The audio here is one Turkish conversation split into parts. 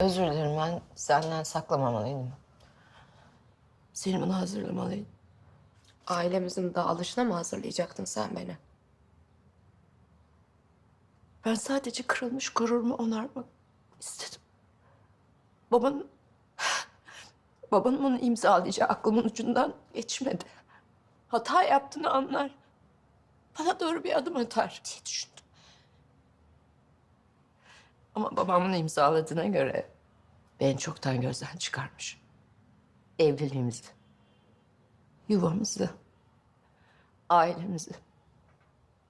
Özür dilerim ben senden saklamamalıydım. Seni buna hazırlamalıydım. Ailemizin dağılışına mı hazırlayacaktın sen beni? Ben sadece kırılmış gururumu onarmak istedim. Babanın... Babanın onu imzalayacağı aklımın ucundan geçmedi. Hata yaptığını anlar. Bana doğru bir adım atar diye düşündüm. Ama babamın imzaladığına göre beni çoktan gözden çıkarmış. Evliliğimizi, yuvamızı, ailemizi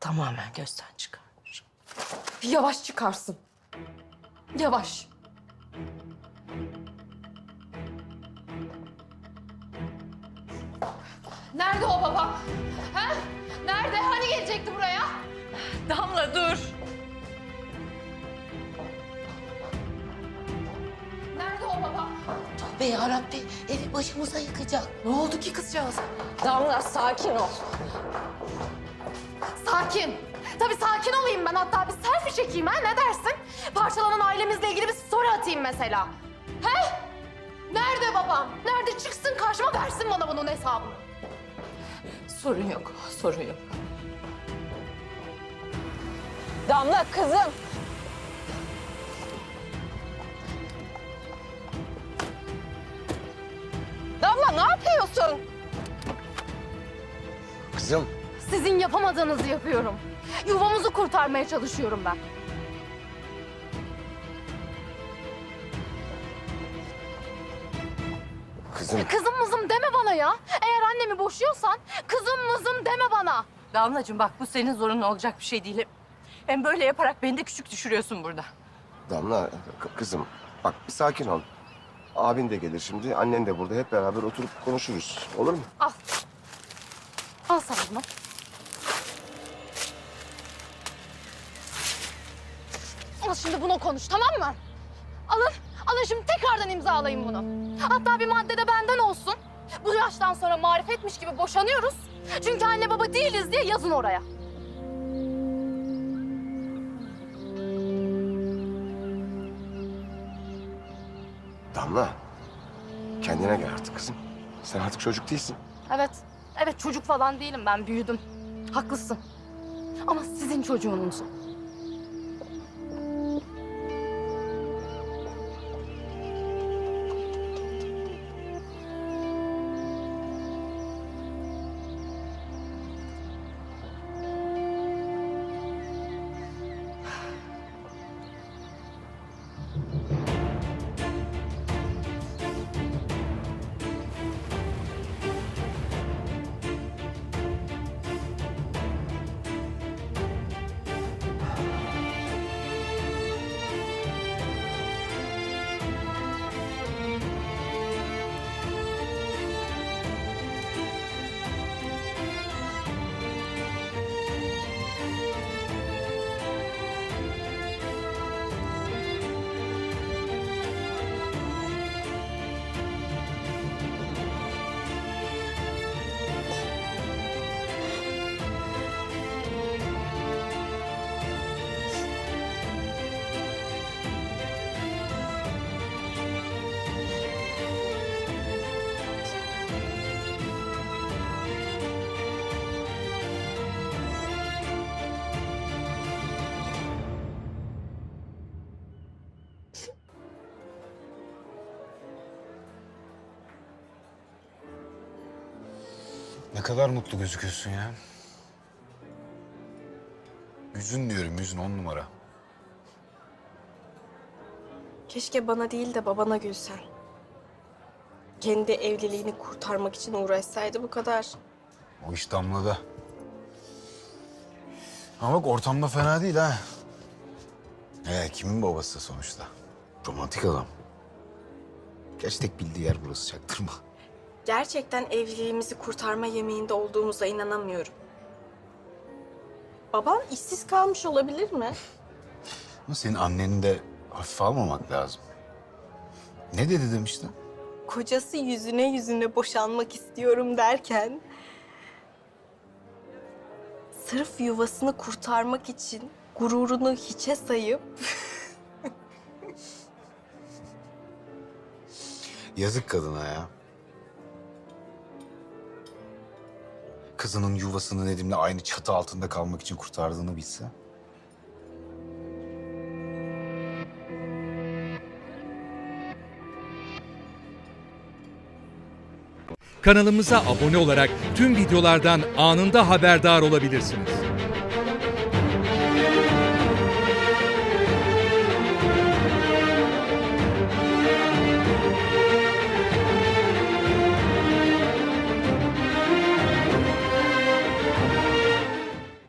tamamen gözden çıkarmış. Yavaş çıkarsın. Yavaş. Nerede o baba? Ha? Yarabbi evi başımıza yıkacak. Ne oldu ki kızcağız? Damla sakin ol. Sakin. Tabii sakin olayım ben. Hatta bir selfie çekeyim ha. Ne dersin? Parçalanan ailemizle ilgili bir story atayım mesela. He? Nerede babam? Nerede? Çıksın karşıma versin bana bunun hesabını. Sorun yok, sorun yok. Damla kızım. Kızım. Sizin yapamadığınızı yapıyorum. Yuvamızı kurtarmaya çalışıyorum ben. Kızım. Kızım mızım deme bana ya. Eğer annemi boşuyorsan kızım mızım deme bana. Damlacığım bak bu senin zorunlu olacak bir şey değil. Hem böyle yaparak beni de küçük düşürüyorsun burada. Damla kızım bak bir sakin ol. Abin de gelir şimdi. Annen de burada. Hep beraber oturup konuşuruz. Olur mu? Al. Al sen bunu. Al şimdi bunu konuş tamam mı? Alın. Alın şimdi tekrardan imzalayın bunu. Hatta bir madde de benden olsun. Bu yaştan sonra marifetmiş gibi boşanıyoruz. Çünkü anne baba değiliz diye yazın oraya. Damla. Kendine gel artık kızım. Sen artık çocuk değilsin. Evet. Evet çocuk falan değilim ben büyüdüm. Haklısın. Ama sizin çocuğunuz. Ne kadar mutlu gözüküyorsun ya. Yüzün diyorum, yüzün on numara. Keşke bana değil de babana gülsen. Kendi evliliğini kurtarmak için uğraşsaydı bu kadar. O iş damladı. Ama bak ortamda fena değil ha. Ee, kimin babası sonuçta? Romantik adam. Gerçi tek bildiği yer burası çaktırma. Gerçekten evliliğimizi kurtarma yemeğinde olduğumuza inanamıyorum. Baban işsiz kalmış olabilir mi? Ama senin anneni de hafife almamak lazım. Ne dedi demiştin? Kocası yüzüne yüzüne boşanmak istiyorum derken... Sırf yuvasını kurtarmak için gururunu hiçe sayıp... Yazık kadına ya. Kızının yuvasını Nedim'le aynı çatı altında kalmak için kurtardığını bilse. Kanalımıza abone olarak tüm videolardan anında haberdar olabilirsiniz.